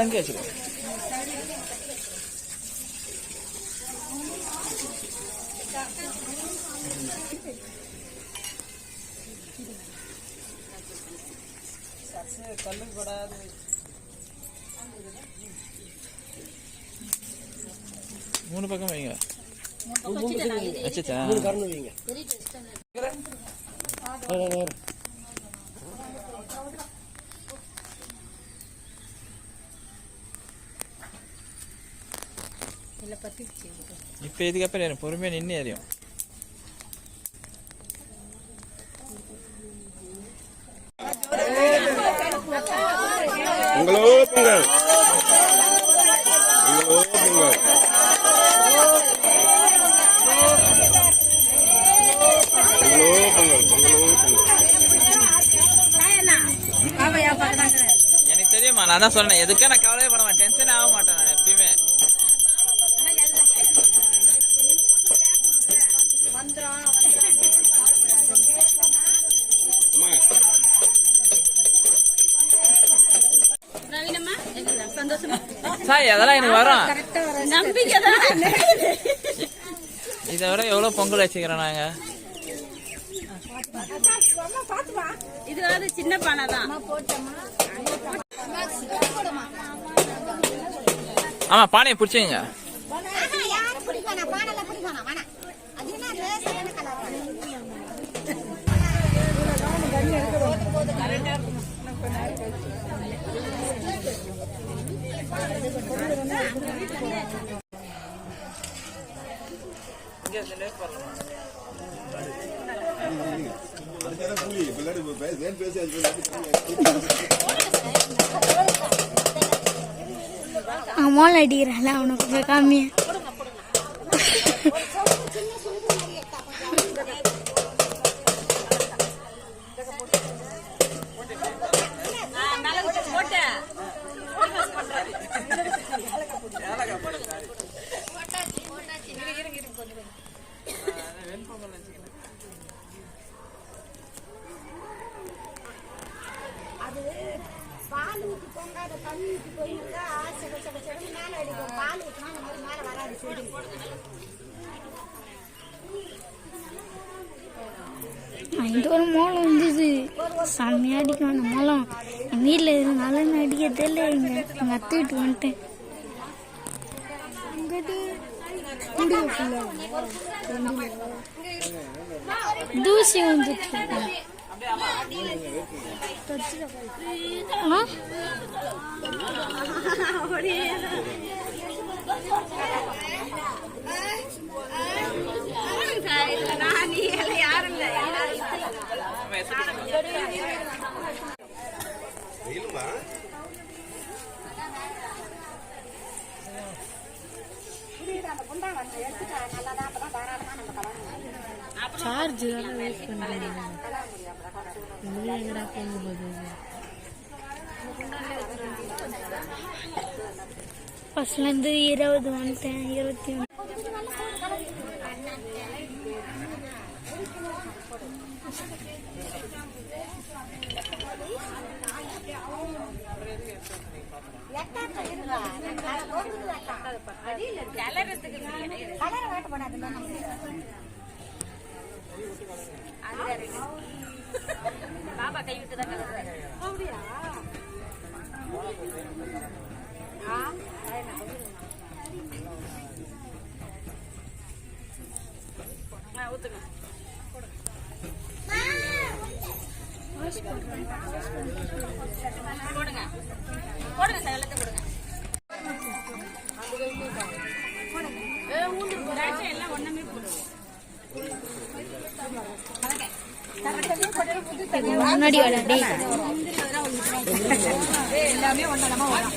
இங்கே வச்சுக்கோ மூணு பக்கம் வைங்க வச்சுச்சா கறந்து வைங்க இப்போ இதுக்கப்புறம் ஏறும் பொறுமையாக நின்று பொங்கல் பொங்கல் பொங்கல் பொங்கல் எனக்கு தெரியுமா நான் தான் சொன்னேன் எதுக்கே நான் கவலையே பண்ண மாட்டேன் டென்ஷன் ஆக மாட்டேன் சாய் அதெல்லாம் எனக்கு வரும். நம்பிக்கை தான் இதை விட எவ்வளோ பொங்கல் வச்சுக்கிறோம் நாங்கள் இது வந்து சின்ன பானை தான். ஆமாம் பானையை பிடிச்சிங்க அது என்ன அம்மாள் அடிக்கிறாள் அவனுக்கு போய் அது பால் ஊற்றி பொங்காத தண்ணி ஊற்றி போயிருந்தா மேலே அடிக்கும் பால் ஊற்றினா அந்த மாதிரி மேலே வராது செடி இந்த ஒரு மோளம் இருந்தது செம்மையா அடிக்கும் அந்த மோளம். என் வீட்டில் இருந்தால நான் அடிக்கிறதே இல்லை எங்க எங்கள் அத்தை வீட்டுக்கு வந்துட்டேன். அங்கிட்டு குடிய full தூசி வந்துட்டு இருக்கு. ஆ நான் நீ எல்லாம் சார்ஜ் வேஸ்ட் பண்ணுறேன் எங்கடா போகும்போது ஃபர்ஸ்ட்லேருந்து இருபது வந்துட்டேன் இருபத்தி ஒன்று கலர் வேட்ட பண்ணாது பாபா கை விட்டு தான் அப்படியா ஊத்துங்க. போடுங்க. போடுங்க. சார் எல்லாத்தையும் போடுங்க. முன்னாடி வரடி எல்லாமே இது வரும்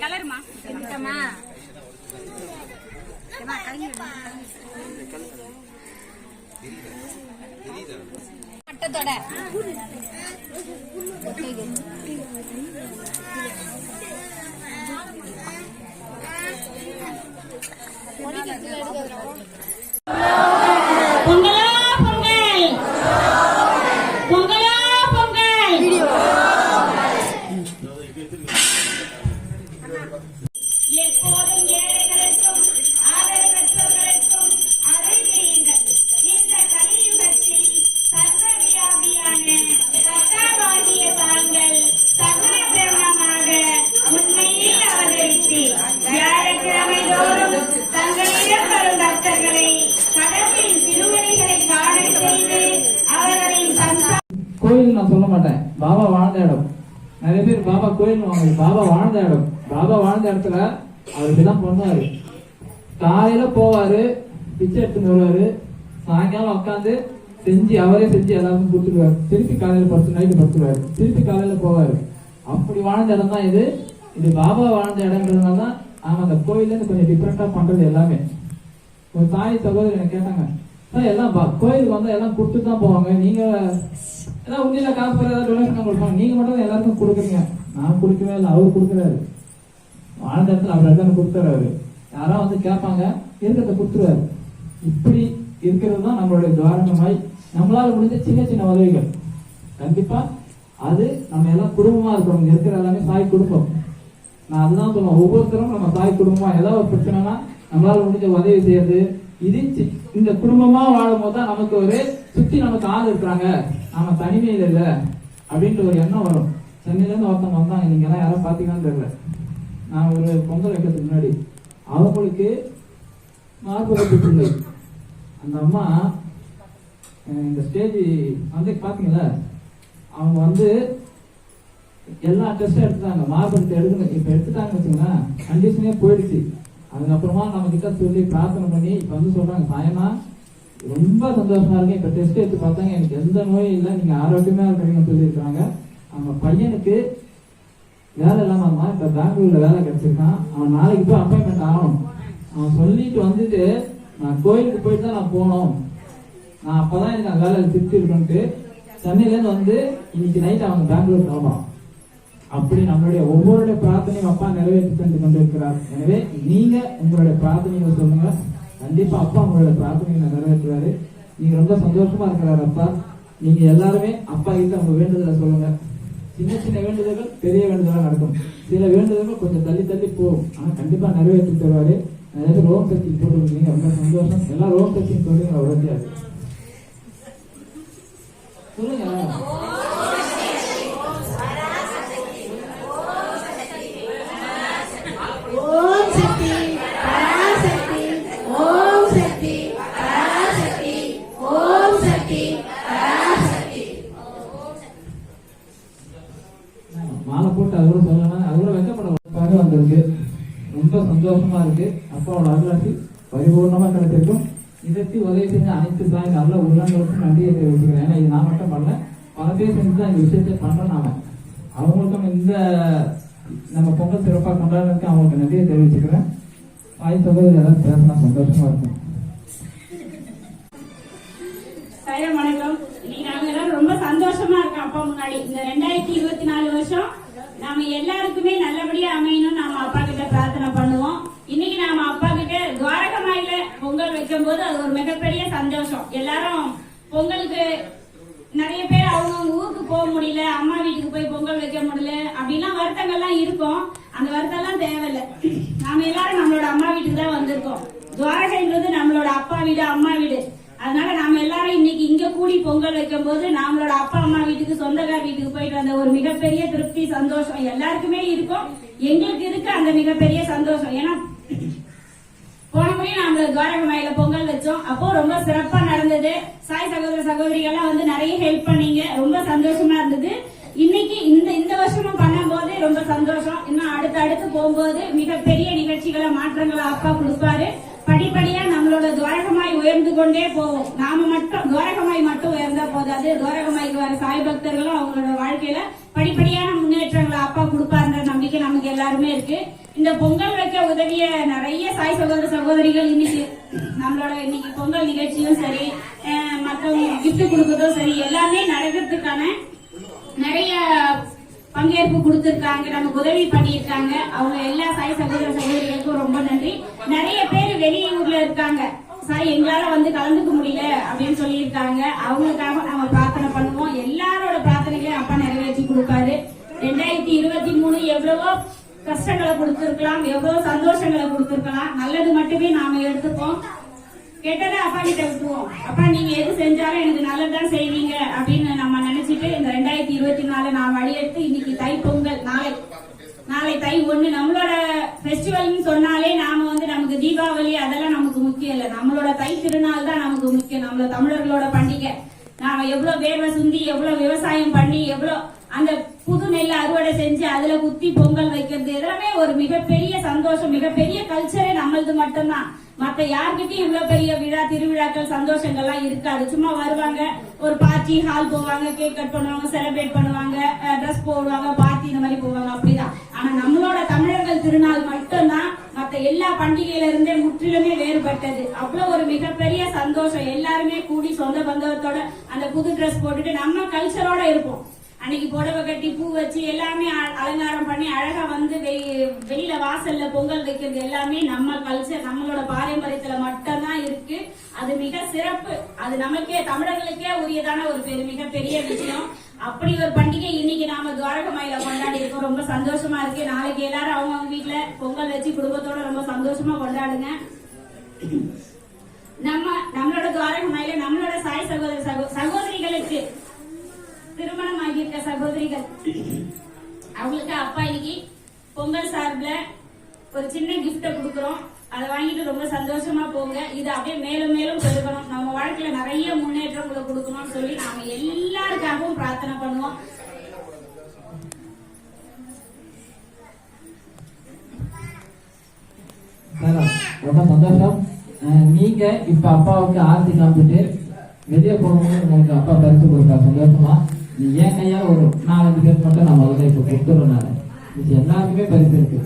கலருமா பட்டத்தோட பாபா கோயில் பாபா வாழ்ந்த இடம். பாபா வாழ்ந்த இடத்துல அவர் இப்படிதான் பண்ணுவாரு காலையில போவாரு பிச்சை எடுத்துன்னு வருவாரு. சாயங்காலம் உட்காந்து செஞ்சு அவரே செஞ்சு எல்லாருக்கும் கொடுத்துருவாரு. திருப்பி காலையில படுத்து நைட்டு படுத்துருவாரு. திருப்பி காலையில போவாரு. அப்படி வாழ்ந்த இடம் தான் இது. இது பாபா வாழ்ந்த இடம்ன்றதுனால தான் நாம அந்த கோயில்ல கொஞ்சம் டிஃப்ரெண்டா பண்றது எல்லாமே. ஒரு தாய் சகோதரி கேட்டாங்க? எல்லாம் கோயிலுக்கு வந்தா எல்லாம் கொடுத்துட்டு தான் போவாங்க. நீங்க ஏதாவது உண்மையில் காசு ஏதாவது டொனேஷன் கொடுப்பாங்க. நீங்க மட்டும் தான் எல்லாருக்கும் கொடுக்குறீங்க. நான் கொடுக்கவே இல்லை அவர் கொடுக்குறாரு. வாழ்ந்த இடத்துல அவர் தானே கொடுத்துறாரு. அவரு வந்து கேட்பாங்க இருக்கிறத கொடுத்துருவாரு. இப்படி இருக்கிறது தான் நம்மளுடைய துவாரணமாய் நம்மளால முடிஞ்ச சின்ன சின்ன உதவிகள் கண்டிப்பா அது நம்ம எல்லாம் குடும்பமா இருக்கிறோம் இருக்கிற எல்லாமே தாய் குடும்பம். நான் அதுதான் சொல்லுவேன். ஒவ்வொருத்தரும் நம்ம தாய் குடும்பமா ஏதாவது ஒரு பிரச்சனைனா நம்மளால முடிஞ்ச உதவி செய்யறது இது இந்த குடும்பமா வாழும் போது தான் நமக்கு ஒரு சுத்தி நமக்கு ஆள் இருக்கிறாங்க. நாம தனிமையில் இல்ல அப்படின்ற ஒரு எண்ணம் வரும். சென்னையில இருந்து ஒருத்தவங்க வந்தாங்க நீங்க எல்லாம் யாரும் பாத்தீங்கன்னு தெரியல. நான் ஒரு பொங்கல் வைக்கிறதுக்கு முன்னாடி அவங்களுக்கு மார்பகத்து பிள்ளை அந்த அம்மா இந்த ஸ்டேஜ் வந்து பாத்தீங்களா அவங்க வந்து எல்லா டெஸ்டும் எடுத்துட்டாங்க. எடுத்து எடுக்கணும் இப்ப எடுத்துட்டாங்கன்னு வச்சுங்களேன் கண்டிஷனே போயிடுச்சு. அதுக்கப்புறமா நம்ம கிட்ட சொல்லி பிரார்த்தனை பண்ணி இப்ப வந்து சொல்றாங்க சாயமா ரொம்ப சந்தோஷமா இருக்கு இப்ப டெஸ்ட் எடுத்து பார்த்தாங்க. எனக்கு எந்த நோயும் இல்லை. நீங்க ஆரோக்கியமா இருக்கிறீங்கன்னு சொல்லியிருக்காங்க அவங்க பையனுக்கு வேலை இல்லாம இருந்தான் இப்ப பெங்களூர்ல வேலை கிடைச்சிருக்கான். அவன் நாளைக்கு போய் அப்பாயின்மெண்ட் ஆகணும். அவன் சொல்லிட்டு வந்துட்டு நான் கோயிலுக்கு போயிட்டு தான் நான் போனோம் நான் அப்பதான் எனக்கு வேலை வேலையில திருப்தி இருக்கேன்ட்டு சென்னையில இருந்து வந்து இன்னைக்கு நைட் அவங்க பெங்களூர் கிளம்பான் அப்படி நம்மளுடைய ஒவ்வொருடைய பிரார்த்தனையும் அப்பா நிறைவேற்றி தந்து கொண்டிருக்கிறார். எனவே நீங்க உங்களுடைய பிரார்த்தனைகளை சொல்லுங்க. கண்டிப்பா அப்பா உங்களுடைய பிரார்த்தனைகளை நிறைவேற்றுவாரு. நீங்க ரொம்ப சந்தோஷமா இருக்கிறார் அப்பா. நீங்க எல்லாருமே அப்பா கிட்ட உங்க வேண்டுதலை சொல்லுங்க. சின்ன சின்ன வேண்டுதல்கள் பெரிய வேண்டுதலாக நடக்கும். சில வேண்டுதல்கள் கொஞ்சம் தள்ளி தள்ளி போகும். ஆனா கண்டிப்பா நிறைவேற்றி தருவாரு. நிறைய பேர் ரோம் சக்தி போட்டுருக்கீங்க. ரொம்ப சந்தோஷம். எல்லாம் ரோம் சக்தி சொல்லுங்க உறுதியாது சொல்லுங்க சந்தோஷமா இருக்கு அப்பாவோட அருளாசி பரிபூர்ணமா கிடைச்சிருக்கும். இதற்கு உதவி செஞ்ச அனைத்து தாய் நல்ல உள்ளங்களுக்கும் நன்றியை தெரிவிச்சுக்கிறேன் ஏன்னா இது நான் மட்டும் பண்ணல. பல பேர் செஞ்சு தான் இந்த விஷயத்தை பண்றோம் நாம. அவங்களுக்கும் இந்த நம்ம பொங்கல் சிறப்பாக கொண்டாடுறதுக்கு அவங்களுக்கு நன்றியை தெரிவிச்சுக்கிறேன். வாய் சகோதரி ஏதாவது பேசினா சந்தோஷமா இருக்கும். வணக்கம். நாங்க எல்லாரும் ரொம்ப சந்தோஷமா இருக்கோம் அப்பா முன்னாடி. இந்த ரெண்டாயிரத்தி இருபத்தி நாலு வருஷம் நாம எல்லாருக்குமே நல்லபடியா அமையணும் நாம அப்பா கிட்ட பிரார்த்தனை பண்ணுவோம். இன்னைக்கு நாம அப்பா கிட்ட துவாரகமாயில பொங்கல் வைக்கும் போது அது ஒரு மிகப்பெரிய சந்தோஷம். எல்லாரும் பொங்கலுக்கு நிறைய பேர் அவங்கவுங்க ஊருக்கு போக முடியல அம்மா வீட்டுக்கு போய் பொங்கல் வைக்க முடியல அப்படிலாம் வருத்தங்கள்லாம் இருக்கும். அந்த வருத்தம்லாம் தேவையில்லை. நாம எல்லாரும் நம்மளோட அம்மா வீட்டுக்கு தான் வந்திருக்கோம். துவாரகைன்றது நம்மளோட அப்பா வீடு அம்மா வீடு. அதனால நாம எல்லாரும் இன்னைக்கு இங்க கூடி பொங்கல் வைக்கும் போது நம்மளோட அப்பா அம்மா வீட்டுக்கு சொந்தக்கார வீட்டுக்கு போயிட்டு வந்த ஒரு மிகப்பெரிய திருப்தி சந்தோஷம் எல்லாருக்குமே இருக்கும். எங்களுக்கு இருக்கு அந்த மிகப்பெரிய சந்தோஷம். ஏன்னா போன முறை நாம துவாரகமாயில பொங்கல் வச்சோம். அப்போ ரொம்ப சிறப்பா நடந்தது. சாய் சகோதர சகோதரிகள்லாம் வந்து நிறைய ஹெல்ப் பண்ணீங்க. ரொம்ப சந்தோஷமா இருந்தது. இன்னைக்கு இந்த இந்த வருஷமும் பண்ணும்போது ரொம்ப சந்தோஷம். இன்னும் அடுத்து அடுத்து போகும்போது மிகப்பெரிய நிகழ்ச்சிகளை மாற்றங்களை அப்பா கொடுப்பாரு. உயர்ந்து கொண்டே போவோம் நாம மட்டும் கோரகமாய் மட்டும் உயர்ந்தா போதாது. கோரகமாய்க்கு வர சாய் பக்தர்களும் அவங்களோட வாழ்க்கையில படிப்படியான முன்னேற்றங்களை அப்பா கொடுப்பாருன்ற நம்பிக்கை நமக்கு எல்லாருமே இருக்கு. இந்த பொங்கல் வைக்க உதவிய நிறைய சாய் சகோதர சகோதரிகள் இன்னைக்கு நம்மளோட இன்னைக்கு பொங்கல் நிகழ்ச்சியும் சரி மற்றவங்க கிஃப்ட் கொடுக்கறதும் சரி எல்லாமே நடக்கிறதுக்கான நிறைய பங்கேற்பு கொடுத்திருக்காங்க. நமக்கு உதவி பண்ணியிருக்காங்க. அவங்க எல்லா சாய் சகோதர சகோதரிகளுக்கும் ரொம்ப நன்றி. நிறைய பேர் வெளியூர்ல இருக்காங்க. சார் எங்களால வந்து கலந்துக்க முடியல அப்படின்னு சொல்லியிருக்காங்க. அவங்களுக்காக நாங்க பிரார்த்தனை பண்ணுவோம். எல்லாரோட பிரார்த்தனைகளையும் அப்பா நிறைவேற்றி கொடுப்பாரு. ரெண்டாயிரத்தி இருபத்தி மூணு எவ்வளவோ கஷ்டங்களை கொடுத்துருக்கலாம் எவ்வளவு சந்தோஷங்களை கொடுத்துருக்கலாம். நல்லது மட்டுமே நாம எடுத்துப்போம். கெட்டதை அப்பா கிட்ட விட்டுவோம் அப்பா நீங்க எது செஞ்சாலும் எனக்கு நல்லதுதான் செய்வீங்க அப்படின்னு நம்ம நினைச்சிட்டு இந்த ரெண்டாயிரத்தி இருபத்தி நாலு நான் வழியெடுத்து இன்னைக்கு தை பொங்கல் நாளை நாளை தை ஒண்ணு. நம்மளோட ஃபெஸ்டிவல்னு சொன்னாலே நாம வந்து நமக்கு தீபாவளி அதெல்லாம் நமக்கு முக்கியம் இல்ல. நம்மளோட தை திருநாள் தான் நமக்கு முக்கியம். நம்மள தமிழர்களோட பண்டிகை. நாம எவ்வளவு வேர்வை சுந்தி எவ்வளவு விவசாயம் பண்ணி எவ்வளவு அந்த புது நெல் அறுவடை செஞ்சு அதுல குத்தி பொங்கல் வைக்கிறது எல்லாமே ஒரு மிகப்பெரிய சந்தோஷம். மிகப்பெரிய கல்ச்சரே நம்மளது மட்டும்தான். மத்த யார்கிட்டயும் இவ்வளவு பெரிய விழா திருவிழாக்கள் சந்தோஷங்கள்லாம் இருக்காது. சும்மா வருவாங்க ஒரு பார்ட்டி ஹால் போவாங்க கேக் கட் பண்ணுவாங்க செலிப்ரேட் பண்ணுவாங்க ட்ரெஸ் போடுவாங்க பார்ட்டி இந்த மாதிரி போவாங்க. அப்படிதான். ஆனா நம்மளோட தமிழர்கள் திருநாள் மட்டும்தான் மத்த எல்லா பண்டிகையில இருந்தே முற்றிலுமே வேறுபட்டது. அவ்வளவு ஒரு மிகப்பெரிய சந்தோஷம். எல்லாருமே கூடி சொந்த பந்தவத்தோட அந்த புது ட்ரெஸ் போட்டுட்டு நம்ம கல்ச்சரோட இருப்போம். அன்னைக்கு புடவை கட்டி பூ வச்சு எல்லாமே அ- அலங்காரம் பண்ணி அழகா வந்து வெ- வெளியில வாசல்ல பொங்கல் வைக்கிறது எல்லாமே நம்ம கல்ச்சர் நம்மளோட பாரம்பரியத்துல மட்டும்தான் இருக்கு. அது மிக சிறப்பு. அது நமக்கே தமிழர்களுக்கே உரியதான ஒரு பெரு மிகப்பெரிய விஷயம். அப்படி ஒரு பண்டிகை இன்னைக்கு நாம துவாரகமாயில கொண்டாடி இருக்கோம். ரொம்ப சந்தோஷமா இருக்கு. நாளைக்கு எல்லாரும் அவங்க அவங்க வீட்டுல பொங்கல் வச்சு குடும்பத்தோட ரொம்ப சந்தோஷமா கொண்டாடுங்க. நம்ம நம்மளோட துவாரகமாயில நம்மளோட சாய் சகோதர சகோ- சகோதரிகளுக்கு திருமணம் ஆகியிருக்க சகோதரிகள். அவங்களுக்கு அப்பா இன்னைக்கு பொங்கல் சார்பில் ஒரு சின்ன கிஃப்ட கொடுக்குறோம். அதை வாங்கிட்டு ரொம்ப சந்தோஷமா போங்க. இது அப்படியே மேலும் மேலும் பெருகணும் நம்ம வாழ்க்கையில நிறைய முன்னேற்றங்களை கொடுக்கணும்னு சொல்லி நாம எல்லாருக்காகவும் பிரார்த்தனை பண்ணுவோம். ரொம்ப சந்தோஷம். நீங்க இப்ப அப்பாவுக்கு ஆர்த்தி காமிச்சிட்டு வெளியே போகணும்னு உங்களுக்கு அப்பா பரிசு கொடுத்தா சந்தோஷமா? நீ ஏன் கையால ஒரு நாலஞ்சு பேர் மட்டும் நான் முதல்ல இப்ப கொடுத்துறேன் நான். இது எல்லாருக்குமே பரிசு இருக்கு.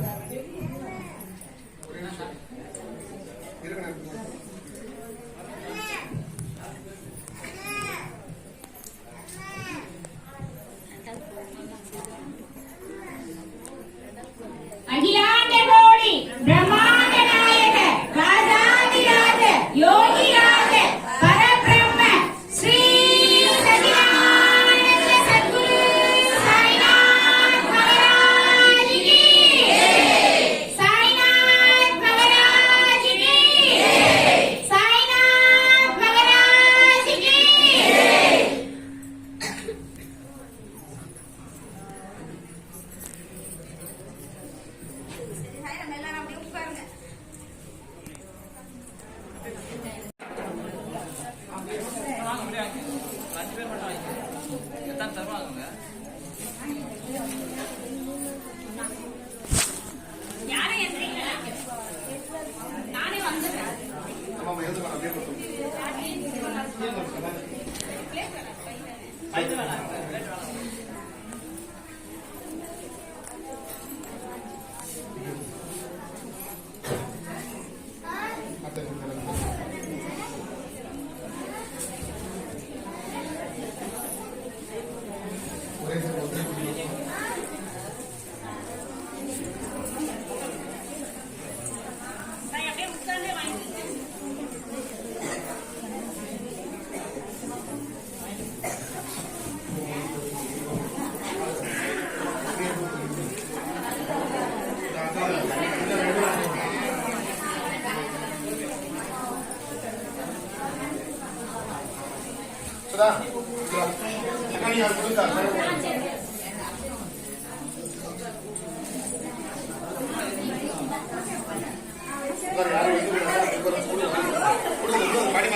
வாங்க அப்படியே அஞ்சு பேர் மட்டும் வாங்க எத்தனை தருவாங்க யாரும் எந்திரிக்கல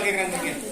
இவன்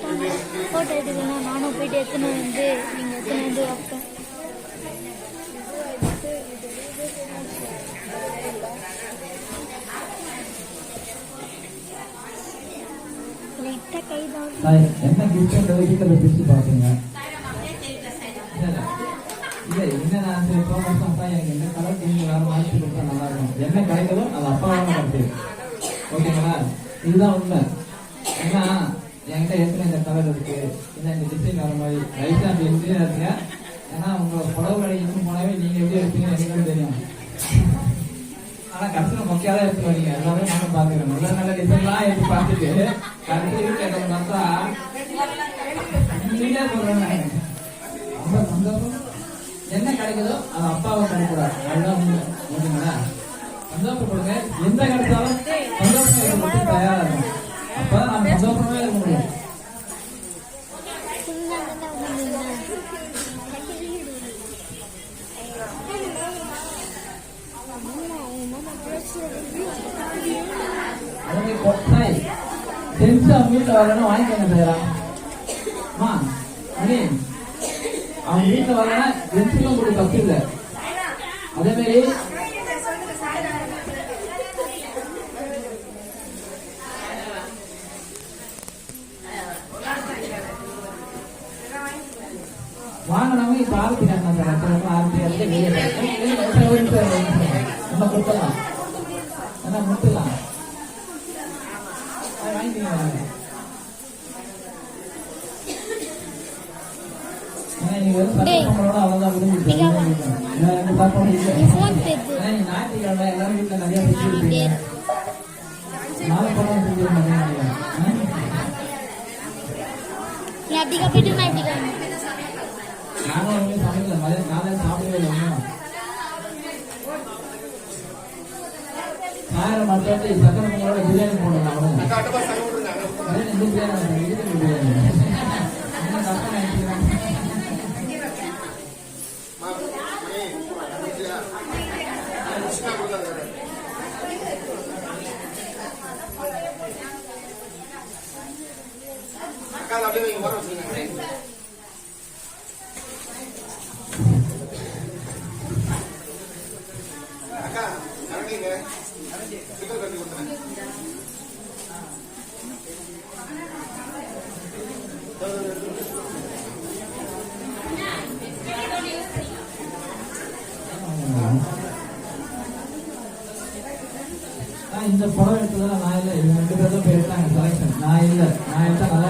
மட்டும் ஃபோட்டோ எடுக்கணும் நானும் போயிட்டு எத்தனை வந்து நீங்கள் எத்தனை வந்து வைப்பேன் என்ன கிஃப்ட்ன்றது வீட்டில் பிரிச்சு பார்த்துங்க இல்ல என்ன நான் எனக்கு என்ன கலர் நீங்க வேற மாற்றி கொடுத்தா நல்லா இருக்கும். என்ன கிடைக்குதோ அது அப்பாவாக ஓகேங்களா இதுதான் உண்மை. ஏன்னா என்கிட்ட எத்தனை இந்த கலர் இருக்கு? என்ன இந்த டிசைன் வர மாதிரி ரைட்டா அந்த இன்ஜினியர் இருக்கீங்க ஏன்னா உங்க புடவை இன்னும் போனவே நீங்க எப்படி இருப்பீங்க எனக்கு தெரியும். ஆனா கடைசியில் மொக்கையாதான் எடுத்து வரீங்க எல்லாமே நானும் பாத்துக்கிறேன் நல்ல நல்ல டிசைன்லாம் எடுத்து பார்த்துட்டு கடைசியில் கேட்டது பார்த்தா நீங்களே சொல்றேன் ரொம்ப சந்தோஷம். என்ன கிடைக்குதோ அது அப்பாவை கிடைக்கூடாது அதுதான் உண்மை. ஓகேங்களா? சந்தோஷப்படுங்க. எந்த கிடைச்சாலும் சந்தோஷம். இருக்கிறதுக்கு தயாரா இருக்கும் அப்பதான் நம்ம சந்தோஷமாவே இருக்க முடியும் அவங்க கொட்டாய் தெரிஞ்சு அவங்க வீட்டுல வரணும் வாங்கிக்கோங்க செய்யலாம் அம்மா மணி அவங்க வீட்டுல வரணும் தெரிஞ்சுக்க உங்களுக்கு தப்பு இல்லை அதே மாதிரி வாங்கினவங்க இப்ப ஆரம்பிக்கிறாங்க நம்ம கொடுக்கலாம் ஆரம்பிக்கிறது வெளியே ஒரு நிமிஷம், ஒரு நிமிஷம். நம்ம கொடுக்கலாம் என்ன முடிச்சிடலாம் அதை வாங்கிக்கோங்க வாங்க. ஏன்னா இன்னைக்கு வெறும் சட்டமன்றோட அவ்வளவுதான் முடிஞ்சிச்சு. அதுதான் முடியும். ஏன்னா எந்த தப்பும் இல்லை. உன் ஃபோன் பேரு ஏன்னா இன்னைக்கு ஞாயிற்றுக்கிழமை எல்லாரும் வீட்டுல நிறைய செஞ்சு இருப்பீங்க நாளை படம் செஞ்சு மாட்டேங்க நீ அப்படி கப்பிட்டு நான் இப்படி காமி நானும் சமைக்கல. மதியம் நாளே சாப்பிடவே இல்லை சக்கரை பிரியாணி போடணும். இதுக்கு பிரியாணி என்ன தப்பா நினைக்கிறேன் நான் இந்த படம் எடுத்ததுல நான் இல்லை. இவங்க ரெண்டு பேர் தான் போயிருக்காங்க செலக்ஷன் நான் இல்லை. நான் எடுத்தா நல்லா